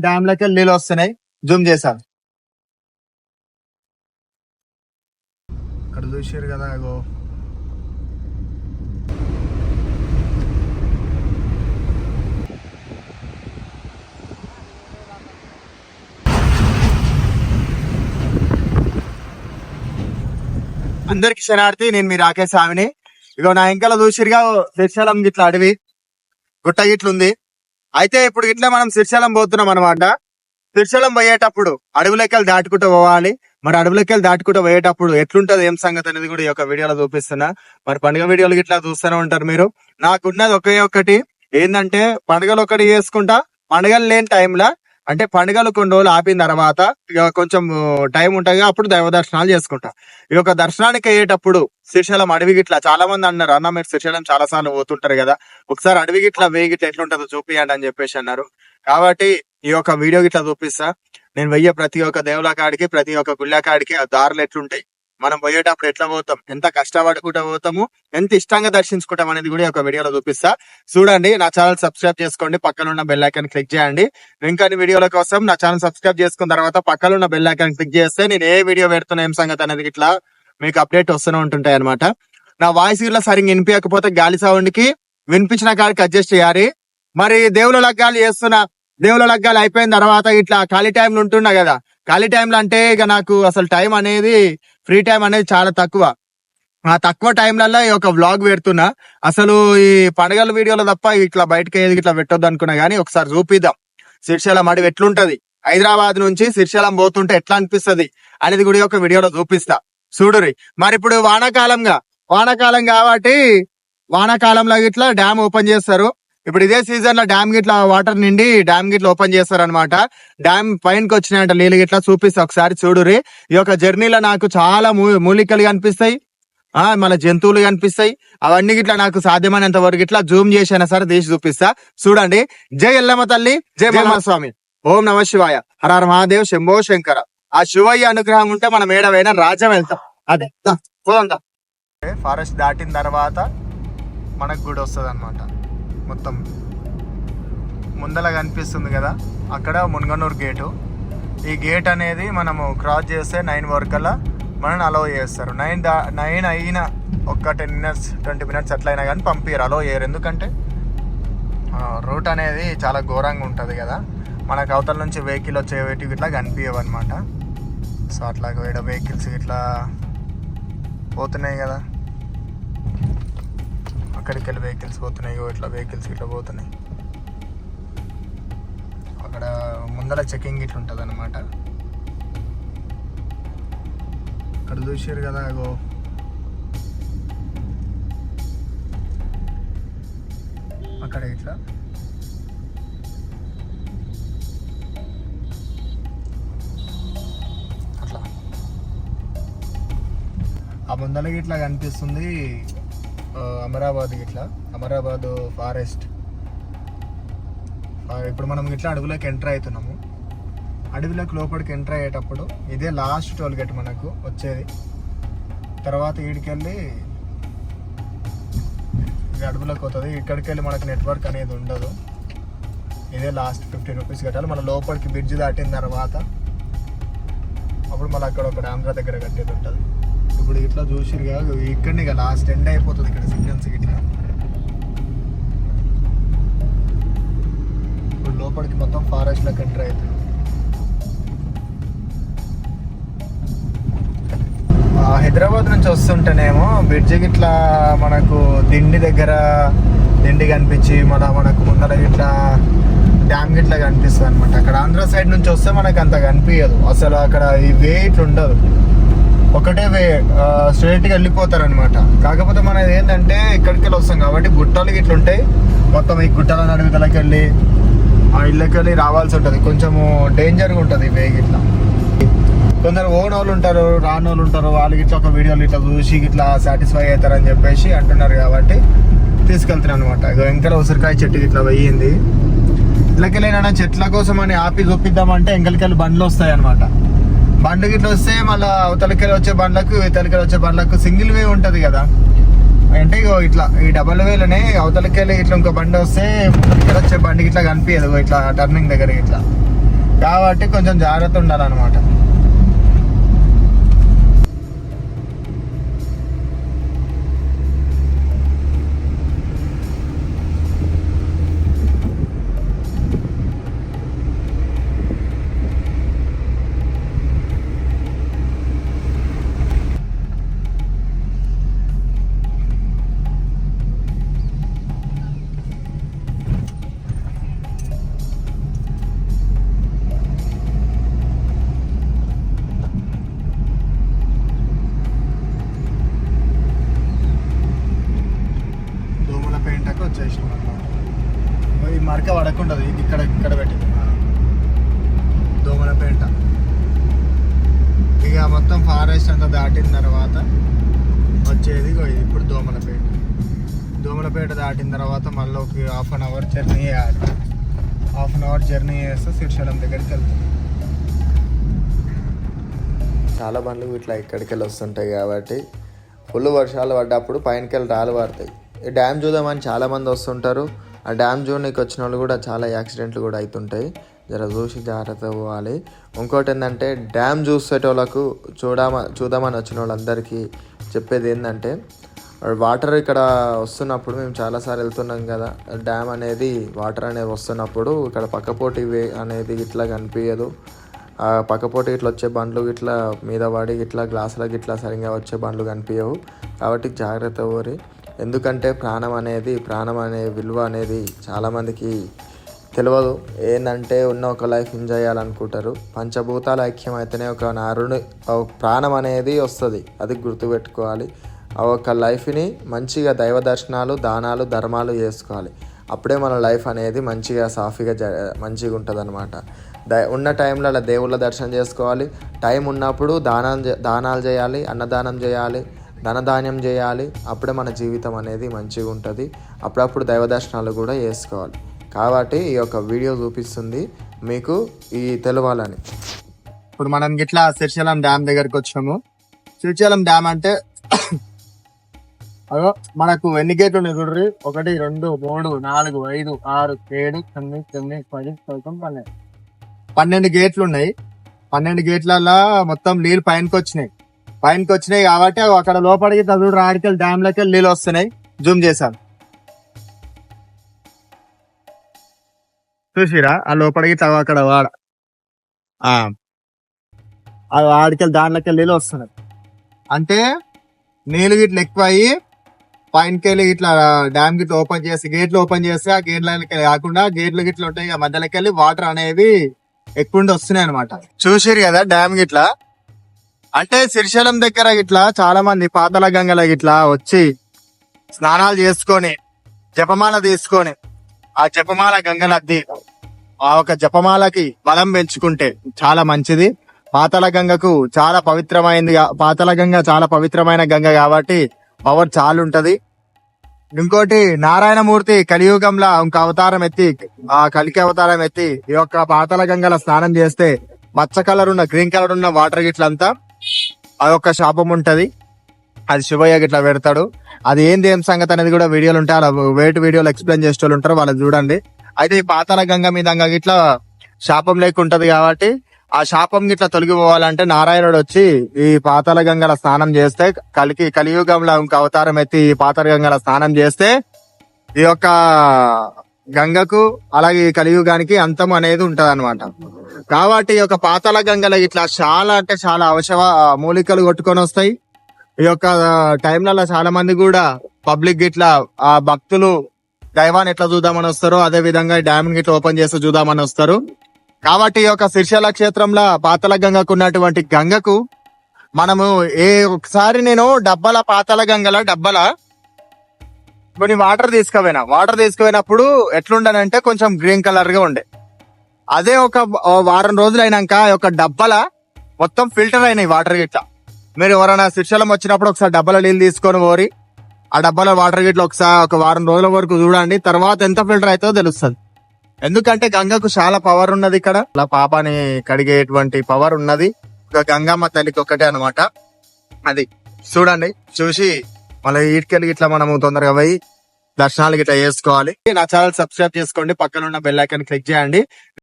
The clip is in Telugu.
డ్యామ్ లకి నీళ్ళు వస్తున్నాయి. జూమ్ చేశాను. ఇక్కడ చూసారు కదా అగో. అందరికి శనార్థి నేను మీ రాకేష్ స్వామిని. ఇగో నా ఇంకా చూసిరుగా శ్రీశైలం గిట్ల అడవి. గుట్ట గిట్లుంది. అయితే ఇప్పుడు ఇట్లా మనం శ్రీశైలం పోతున్నాం అనమాట శ్రీశైలం పోయేటప్పుడు అడవులకెళ్ళి దాటుకుంటూ పోవాలి. మరి అడవులకెళ్ళి దాటుకుంటూ పోయేటప్పుడు ఎట్లుంటది ఏం సంగతి అనేది కూడా ఈ యొక్క వీడియోలో చూపిస్తున్నా. మరి పండుగ వీడియోలు ఇట్లా చూస్తూనే ఉంటారు మీరు. నాకున్నది ఒకే ఒక్కటి ఏంటంటే పండుగలు ఒకటి చేసుకుంటా పండుగలు లేని టైంలో అంటే పండుగలు కొన్ని రోజులు ఆపిన తర్వాత ఇక కొంచెం టైం ఉంటుంది అప్పుడు దైవ దర్శనాలు చేసుకుంటా. ఈ యొక్క దర్శనానికి అయ్యేటప్పుడు శ్రీశైలం అడవి గిట్ల చాలా మంది అన్నారు. అన్న మీరు శ్రీశైలం చాలా సార్లు పోతుంటారు కదా. ఒకసారి అడవి గిట్ల వేయి గిట్ల ఎట్లుంటుందో చూపియండి అని చెప్పేసి అన్నారు. కాబట్టి ఈ యొక్క వీడియో గిట్ల చూపిస్తా. నేను వెయ్యే ప్రతి ఒక్క దేవుల కాడికి ప్రతి ఒక్క గుళ్ళ కాడికి ఆ దారులు ఎట్లుంటాయి? మనం పోయేటప్పుడు ఎట్లా పోతాం? ఎంత కష్టపడుకుంటూ పోతాము? ఎంత ఇష్టంగా దర్శించుకుంటాం అనేది కూడా ఒక వీడియోలో చూపిస్తా. చూడండి నా ఛానల్ సబ్స్క్రైబ్ చేసుకోండి. పక్కన ఉన్న బెల్ ఐకాన్ క్లిక్ చేయండి. ఇంకా వీడియోల కోసం నా ఛానల్ సబ్స్క్రైబ్ చేసుకున్న తర్వాత పక్కన ఉన్న బెల్ ఐకాన్ క్లిక్ చేస్తే నేను ఏ వీడియో పెడుతున్నా ఏం సంగతి అనేది ఇట్లా మీకు అప్డేట్ వస్తూనే ఉంటుంటాయి అనమాట నా వాయిస్ ఇట్లా సరిగ్గా వినిపించకపోతే గాలి సౌండ్కి వినిపించిన కాడికి అడ్జస్ట్ చేయాలి. మరి దేవుల లగ్గాలు చేస్తున్నా దేవుల లగ్గాలు అయిపోయిన తర్వాత ఇట్లా ఖాళీ టైంలో ఉంటున్నా కదా ఖాళీ టైంలో అంటే ఇక నాకు అసలు టైం అనేది ఫ్రీ టైం అనేది చాలా తక్కువ. ఆ తక్కువ టైంలలో ఈ యొక్క వ్లాగ్ పెడుతున్నా. అసలు ఈ పండుగల వీడియోలో తప్ప ఇట్లా బయటకి ఏది ఇట్లా పెట్టొద్దు అనుకున్నా కానీ ఒకసారి చూపిద్దాం. శ్రీశైలం అడవి ఎట్లుంటది? హైదరాబాద్ నుంచి శ్రీశైలం పోతుంటే ఎట్లా అనిపిస్తుంది అనేది కూడా ఈ యొక్క వీడియోలో చూపిస్తా. చూడురి మరి ఇప్పుడు వానాకాలంగా వానాకాలం కాబట్టి వానాకాలంలో ఇట్లా డ్యామ్ ఓపెన్ చేస్తారు. ఇప్పుడు ఇదే సీజన్లో డ్యామ్ గిట్లా వాటర్ నిండి డ్యామ్ గిట్లా ఓపెన్ చేస్తారు అనమాట డ్యామ్ పైనకి వచ్చినాయంట నీళ్ళు గిట్లా చూపిస్తా ఒకసారి చూడురి ఈ యొక్క జర్నీలో నాకు చాలా మూలికలు కనిపిస్తాయి. ఆ మన జంతువులు కనిపిస్తాయి. అవన్నీ గిట్లా నాకు సాధ్యమైనంత వరకు ఇట్లా జూమ్ చేసైనా సరే తీసి చూపిస్తా. చూడండి. జై ఎల్లమ్మ తల్లి. జై స్వామి. ఓం నమ శివాయ. హర హర మహాదేవ్. శంభో శంకర. ఆ శివయ్య అనుగ్రహం ఉంటే మనం ఏడవైనా రాజ్యం వెళ్తాం. అదే. పోదాం. ఫారెస్ట్ దాటిన తర్వాత మనకు గుడి వస్తుంది అనమాట మొత్తం ముందల కనిపిస్తుంది కదా. అక్కడ మున్గనూరు గేటు ఈ గేట్ అనేది మనము క్రాస్ చేస్తే నైన్ వరకల్లా మనల్ని అలౌ చేస్తారు. నైన్ దా నైన్ అయిన ఒక టెన్ మినిట్స్ ట్వంటీ మినిట్స్ అట్లా అయినా కానీ పంపించారు అలౌ చేయరు. ఎందుకంటే రూట్ అనేది చాలా ఘోరంగా ఉంటుంది కదా. మనకు అవతల నుంచి వెహికల్ వచ్చే వేటికి ఇట్లా కనిపించవు అనమాట సో అట్లా వేయడం వెహికల్స్ ఇట్లా పోతున్నాయి కదా. అక్కడికి వెళ్ళి వెహికల్స్ పోతున్నాయి ఇట్లా వెహికల్స్ ఇట్లా పోతున్నాయి. అక్కడ ముందర చెకింగ్ ఇట్లా ఉంటుంది అనమాట అక్కడ చూసారు కదా అగో. అక్కడ ఇట్లా అట్లా. ఆ ముందలకి ఇట్లా కనిపిస్తుంది అమరాబాద్ ఇట్లా. అమరాబాద్ ఫారెస్ట్. ఇప్పుడు మనం ఇట్లా అడవిలోకి ఎంటర్ అవుతున్నాము. అడవిలోకి లోపలికి ఎంటర్ అయ్యేటప్పుడు ఇదే లాస్ట్ టోల్ గేట్ మనకు వచ్చేది. తర్వాత ఈడికెళ్ళి అడవిలోకి అవుతుంది ఇక్కడికి వెళ్ళి మనకు నెట్వర్క్ అనేది ఉండదు. ఇదే లాస్ట్ ఫిఫ్టీ రూపీస్ కట్టాలి మన లోపలికి బ్రిడ్జ్ దాటిన తర్వాత అప్పుడు మళ్ళీ అక్కడ ఒక ఆంధ్ర దగ్గర కట్టేది ఉంటుంది. ఇప్పుడు ఇట్లా చూసిరుగా ఇక్కడ ఇక లాస్ట్ ఎండ్ అయిపోతుంది ఇక్కడ సిగ్నల్స్ ఇట్లా ఇప్పుడు లోపలికి మొత్తం ఫారెస్ట్లోకి ఎంటర్ అవుతుంది. హైదరాబాద్ నుంచి వస్తుంటేనేమో బ్రిడ్జ్ ఇట్లా మనకు దిండి దగ్గర దిండి కనిపించి మన మనకు ముందర ఇట్లా డ్యామ్ గిట్లా కనిపిస్తుంది అనమాట అక్కడ ఆంధ్ర సైడ్ నుంచి వస్తే మనకు అంత కనిపించదు అసలు అక్కడ ఈ వే ఇట్లా ఉండదు ఒకటే వే స్ట్రైట్గా వెళ్ళిపోతారనమాట కాకపోతే మనది ఏంటంటే ఇక్కడికి వెళ్ళి వస్తాం కాబట్టి గుట్టలు ఇట్లా ఉంటాయి. మొత్తం ఈ గుట్టల నడుగుదలకి వెళ్ళి ఆ ఇళ్ళకి వెళ్ళి రావాల్సి ఉంటుంది. కొంచెము డేంజర్గా ఉంటుంది వే ఇట్లా కొందరు ఓన్ వాళ్ళు ఉంటారు రాని వాళ్ళు ఉంటారు. వాళ్ళకి ఇట్లా ఒక వీడియోలు ఇట్లా చూసి ఇట్లా సాటిస్ఫై అవుతారని చెప్పేసి అంటున్నారు కాబట్టి తీసుకెళ్తున్నాను అనమాట ఇక ఉసిరికాయ చెట్టు ఇట్లా వెయ్యింది ఇళ్ళకెళ్ళినా చెట్ల కోసం అని ఆపి చూపిద్దామంటే ఎంకలికెళ్ళి బండ్లు వస్తాయి అనమాట బండ్లు గిట్ల వస్తే మళ్ళీ అవతలకెళ్ళి వచ్చే బండ్లకు ఇవతలకెళ్ళి వచ్చే బండ్లకు సింగిల్ వే ఉంటుంది కదా. అంటే ఇగో ఇట్లా ఈ డబల్ వేలోనే అవతలకెళ్ళి ఇట్లా ఇంకో బండి వస్తే ఇక్కడ వచ్చే బండికి ఇట్లా కనిపించదు ఇట్లా టర్నింగ్ దగ్గర ఇట్లా కాబట్టి కొంచెం జాగ్రత్త ఉండాలన్నమాట. ఈ పడకుండదు. ఇది ఇక్కడ ఇక్కడ పెట్టింది. దోమల పెయింట ఇక మొత్తం ఫారెస్ట్ అంతా దాటిన తర్వాత వచ్చేది ఇప్పుడు దోమలపేట దోమలపేట దాటిన తర్వాత మళ్ళీ ఒక హాఫ్ అన్ అవర్ జర్నీ చేయాలి. హాఫ్ అన్ అవర్ జర్నీ చేస్తే శ్రీశైలం దగ్గరికి వెళ్తుంది చాలా బండ్లు ఇట్లా ఇక్కడికి వెళ్ళి వస్తుంటాయి కాబట్టి ఫుల్ వర్షాలు పడ్డప్పుడు పైనకెళ్ళి రాళ్ళు పడతాయి డ్యామ్ చూద్దామని చాలామంది వస్తుంటారు. ఆ డ్యామ్ జోన్కి వచ్చిన వాళ్ళు కూడా చాలా యాక్సిడెంట్లు కూడా అవుతుంటాయి జర చూసి జాగ్రత్త పోవాలి. ఇంకోటి ఏంటంటే డ్యామ్ చూసేటోళ్ళకు చూడమా చూద్దామని వచ్చిన వాళ్ళందరికీ చెప్పేది ఏంటంటే వాటర్ ఇక్కడ వస్తున్నప్పుడు మేము చాలాసార్లు వెళ్తున్నాం కదా డ్యామ్ అనేది వాటర్ అనేది వస్తున్నప్పుడు ఇక్కడ పక్కపోటి వే అనేది ఇట్లా కనిపించదు ఆ పక్కపోటి ఇట్లా వచ్చే బండ్లు ఇట్లా మీద పడి ఇట్లా గ్లాసులకు ఇట్లా సరిగా వచ్చే బండ్లు కనిపించవు కాబట్టి జాగ్రత్త ఊరి ఎందుకంటే ప్రాణం అనేది ప్రాణం అనే విలువ అనేది చాలామందికి తెలియదు ఏంటంటే ఉన్న ఒక లైఫ్ ఎంజాయ్ చేయాలనుకుంటారు. పంచభూతాల ఐక్యం అయితేనే ఒక నారుని ప్రాణం అనేది వస్తుంది. అది గుర్తుపెట్టుకోవాలి. ఆ ఒక లైఫ్ని మంచిగా దైవ దర్శనాలు దానాలు ధర్మాలు చేసుకోవాలి. అప్పుడే మన లైఫ్ అనేది మంచిగా సాఫీగా జ మంచిగా ఉంటుంది అనమాట ద ఉన్న టైంలో అలా దేవుళ్ళ దర్శనం చేసుకోవాలి. టైం ఉన్నప్పుడు దానం చే- దానాలు చేయాలి అన్నదానం చేయాలి. ధనధాన్యం చేయాలి. అప్పుడే మన జీవితం అనేది మంచిగా ఉంటుంది. అప్పుడప్పుడు దైవ దర్శనాలు కూడా చేసుకోవాలి. కాబట్టి ఈ యొక్క వీడియో చూపిస్తుంది మీకు ఈ తెలవాలని. ఇప్పుడు మనం గిట్లా శ్రీశైలం డ్యామ్ దగ్గరికి వచ్చాము. శ్రీశైలం డ్యామ్ అంటే అదో మనకు ఎన్ని గేట్లు ఉన్నాయి చూడ్రి ఒకటి రెండు మూడు నాలుగు ఐదు ఆరు ఏడు తొమ్మిది తొమ్మిది పది పదకొండు పన్నెండు. పన్నెండు గేట్లు ఉన్నాయి. పన్నెండు గేట్లలో మొత్తం నీళ్ళు పైనకి వచ్చినాయి. పైనకి వచ్చినాయి కాబట్టి అవి అక్కడ లోపలికి చదువు రాడికల్ డ్యామ్ లకి నీళ్ళు వస్తున్నాయి. జూమ్ చేశాను. చూసిరా? ఆ లోపలికి తవ్వ అక్కడ వాడ ఆ. ఆ ఆడికల్ దాంట్లోకి నీళ్ళు వస్తున్నాయి. అంటే నీళ్ళు గిట్ల ఎక్కువ అయ్యి పైనకి వెళ్ళి ఇట్లా డ్యామ్ గిట్ల ఓపెన్ చేసి గేట్లు ఓపెన్ చేస్తే ఆ గేట్లకి కాకుండా గేట్లు గిట్ల ఉంటాయి మధ్యలోకి వెళ్ళి వాటర్ అనేవి ఎక్కువ వస్తున్నాయి అనమాట చూసిరు కదా డ్యామ్ గిట్ల? అంటే శ్రీశైలం దగ్గర ఇట్లా చాలా మంది పాతల గంగల గిట్లా వచ్చి స్నానాలు చేసుకొని జపమాల తీసుకొని ఆ జపమాల గంగలద్ది ఆ ఒక జపమాలకి బలం పెంచుకుంటే చాలా మంచిది. పాతల గంగకు చాలా పవిత్రమైనది పాతల గంగ చాలా పవిత్రమైన గంగ కాబట్టి పవర్ చాలా ఉంటది. ఇంకోటి నారాయణమూర్తి కలియుగంలో ఇంక అవతారం ఎత్తి ఆ కలికి అవతారం ఎత్తి ఈ యొక్క పాతల గంగల స్నానం చేస్తే మచ్చ కలర్ ఉన్న గ్రీన్ కలర్ ఉన్న వాటర్ గిట్లంతా అదొక శాపం ఉంటుంది. అది శివయ్య గిట్లా పెడతాడు. అది ఏంది ఏం సంగతి అనేది కూడా వీడియోలు ఉంటాయి. అలా వేటి వీడియోలు ఎక్స్ప్లెయిన్ చేసే వాళ్ళు ఉంటారు వాళ్ళు చూడండి. అయితే ఈ పాతాల గంగ మీద ఇట్లా శాపం శాపం లేకుంటది కాబట్టి ఆ శాపం గిట్లా తొలగిపోవాలంటే నారాయణుడు వచ్చి ఈ పాతాల గంగల స్నానం చేస్తే కలికి కలియుగంలో ఇంక అవతారం ఎత్తి ఈ పాతాల గంగల స్నానం చేస్తే ఈ యొక్క గంగకు అలాగే కలియుగానికి అంతం అనేది ఉంటది అనమాట కాబట్టి ఈ యొక్క పాతాల గంగల ఇట్లా చాలా అంటే చాలా అవసర మూలికలు కొట్టుకొని వస్తాయి. ఈ యొక్క టైంలలో చాలా మంది కూడా పబ్లిక్ గిట్లా ఆ భక్తులు దైవాన్ని ఎట్లా చూద్దామని వస్తారో అదే విధంగా డ్యామ్ ఇట్లా ఓపెన్ చేసి చూద్దామని వస్తారు. కాబట్టి ఈ యొక్క శిర్షల క్షేత్రంలో పాతల గంగకు ఉన్నటువంటి గంగకు మనము ఏ ఒకసారి నేను డబ్బల పాతల గంగల డబ్బల కొన్ని వాటర్ తీసుకుపోయినా. వాటర్ తీసుకుపోయినప్పుడు ఎట్లుండనంటే కొంచెం గ్రీన్ కలర్గా ఉండే. అదే ఒక వారం రోజులు అయినాక ఒక డబ్బాల డబ్బల మొత్తం ఫిల్టర్ అయినాయి వాటర్ గిట్లా. మీరు ఎవరైనా శిక్షలం వచ్చినప్పుడు ఒకసారి డబ్బాల నీళ్ళు తీసుకొని పోరి ఆ డబ్బాల వాటర్ గిట్ల ఒకసారి ఒక వారం రోజుల వరకు చూడండి తర్వాత ఎంత ఫిల్టర్ అవుతుందో తెలుస్తుంది. ఎందుకంటే గంగకు చాలా పవర్ ఉన్నది ఇక్కడ. అలా పాపాని కడిగేటువంటి పవర్ ఉన్నది. ఒక గంగమ్మ తల్లికి ఒకటే అనమాట అది చూడండి చూసి మళ్ళీ ఈటికెళ్ళి ఇట్లా మనము తొందరగా పోయి దర్శనాలు ఇట్లా చేసుకోవాలి. నా ఛానల్ సబ్స్క్రైబ్ చేసుకోండి. పక్కన ఉన్న బెల్ ఐకాన్ క్లిక్ చేయండి.